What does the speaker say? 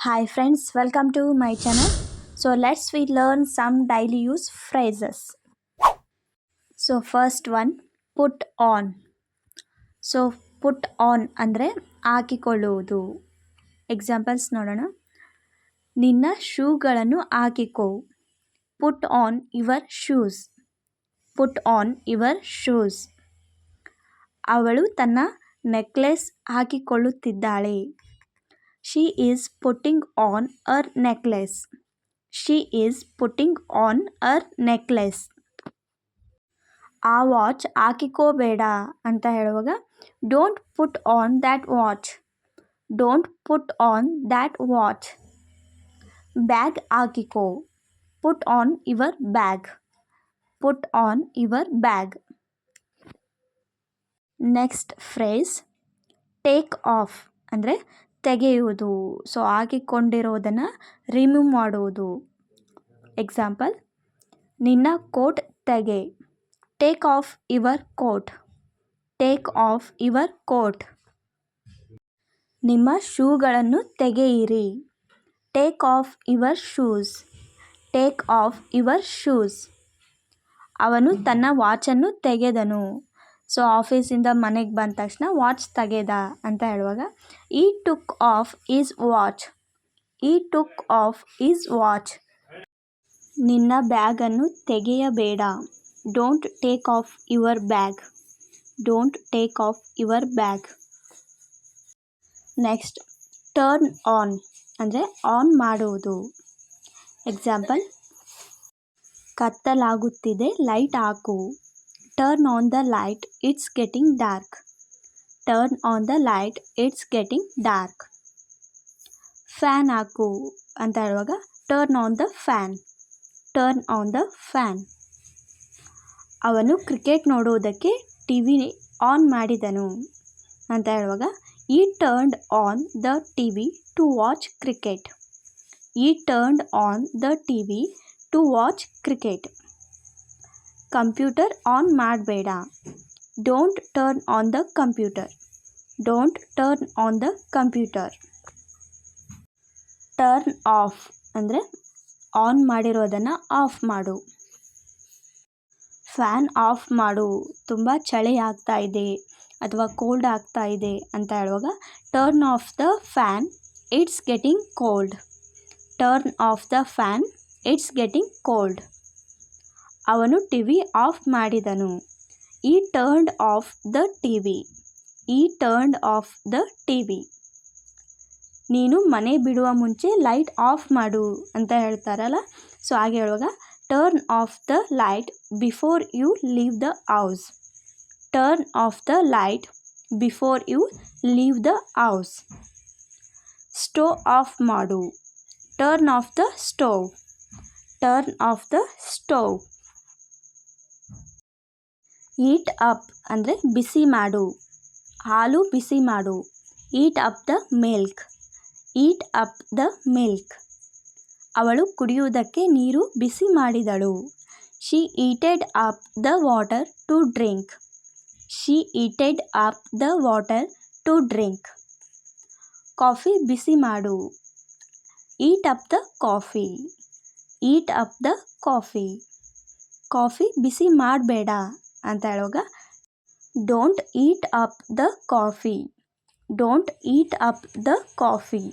Hi friends welcome to my channel so let's we learn some daily use phrases so first one put on so put on ಅಂದರೆ ಹಾಕಿಕೊಳ್ಳುವುದು. Examples ನೋಡೋಣ. ನಿನ್ನ ಶೂಗಳನ್ನು ಹಾಕಿಕೋ. Put on your shoes put on your shoes ಅವಳು ತನ್ನ necklace ಹಾಕಿಕೊಳ್ಳುತ್ತಿದ್ದಾಳೆ. She is putting on her necklace she is putting on her necklace ಆ watch ಹಾಕಿಕೋಬೇಡ ಅಂತ ಹೇಳುವಾಗ don't put on that watch don't put on that watch bag ಹಾಕಿಕೋ. Put on your bag put on your bag next phrase take off ಅಂದರೆ ತೆಗೆಯುವುದು. So ಹಾಕಿಕೊಂಡಿರೋದನ್ನು remove ಮಾಡುವುದು. Example ನಿನ್ನ coat ತೆಗೆ. Take off your coat take off your coat ನಿಮ್ಮ ಶೂಗಳನ್ನು ತೆಗೆಯಿರಿ. Take off your shoes take off your shoes ಅವನು ತನ್ನ ವಾಚನ್ನು ತೆಗೆದನು. ಸೊ ಆಫೀಸಿಂದ ಮನೆಗೆ ಬಂದ ತಕ್ಷಣ ವಾಚ್ ತೆಗೆದ ಅಂತ ಹೇಳುವಾಗ, he took off his watch, he took off his watch. ನಿನ್ನ ಬ್ಯಾಗನ್ನು ತೆಗೆಯಬೇಡ. Don't take off your bag. Don't take off your bag. Next, turn on, ಅಂದರೆ ಆನ್ ಮಾಡುವುದು. ಎಕ್ಸಾಂಪಲ್, ಕತ್ತಲಾಗುತ್ತಿದೆ, ಲೈಟ್ ಹಾಕು. Turn on the light it's getting dark turn on the light it's getting dark fan ಹಾಕು ಅಂತ ಹೇಳುವಾಗ turn on the fan turn on the fan ಅವನು cricket ನೋಡುವುದಕ್ಕೆ T V on ಮಾಡಿದನು ಅಂತ ಹೇಳುವಾಗ he turned on the T V to watch cricket he turned on the T V to watch cricket computer on ಮಾಡಬೇಡ. Don't turn on the computer. Don't turn on the computer. Turn off ಅಂದರೆ on ಮಾಡಿರೋದನ್ನು off ಮಾಡು. Fan off ಮಾಡು. ತುಂಬ ಚಳಿ ಆಗ್ತಾ ಇದೆ ಅಥವಾ ಕೋಲ್ಡ್ ಆಗ್ತಾ ಇದೆ ಅಂತ ಹೇಳುವಾಗ turn off the fan, it's getting cold. Turn off the fan, it's getting cold. ಅವನು ಟಿ ವಿ ಆಫ್ ಮಾಡಿದನು. He turned off the T V he turned off the T V ನೀನು ಮನೆ ಬಿಡುವ ಮುಂಚೆ ಲೈಟ್ ಆಫ್ ಮಾಡು ಅಂತ ಹೇಳ್ತಾರಲ್ಲ? So, ಹಾಗೆ ಹೇಳುವಾಗ, turn off the light before you leave the house. Turn off the light before you leave the house. Stove off ಮಾಡು. Turn off the stove. Turn off the stove. Heat up ಅಂದರೆ ಬಿಸಿ ಮಾಡು. ಹಾಲು ಬಿಸಿ ಮಾಡು. Heat up the milk. Heat up the milk. ಅವಳು ಕುಡಿಯುವುದಕ್ಕೆ ನೀರು ಬಿಸಿ ಮಾಡಿದಳು. She heated up the water to drink. She heated up the water to drink. Coffee ಬಿಸಿ ಮಾಡು. Heat up the coffee. Heat up the coffee. Coffee ಬಿಸಿ ಮಾಡಬೇಡ. ಅಂತ ಹೇಳುವಾಗ don't heat up the coffee don't heat up the coffee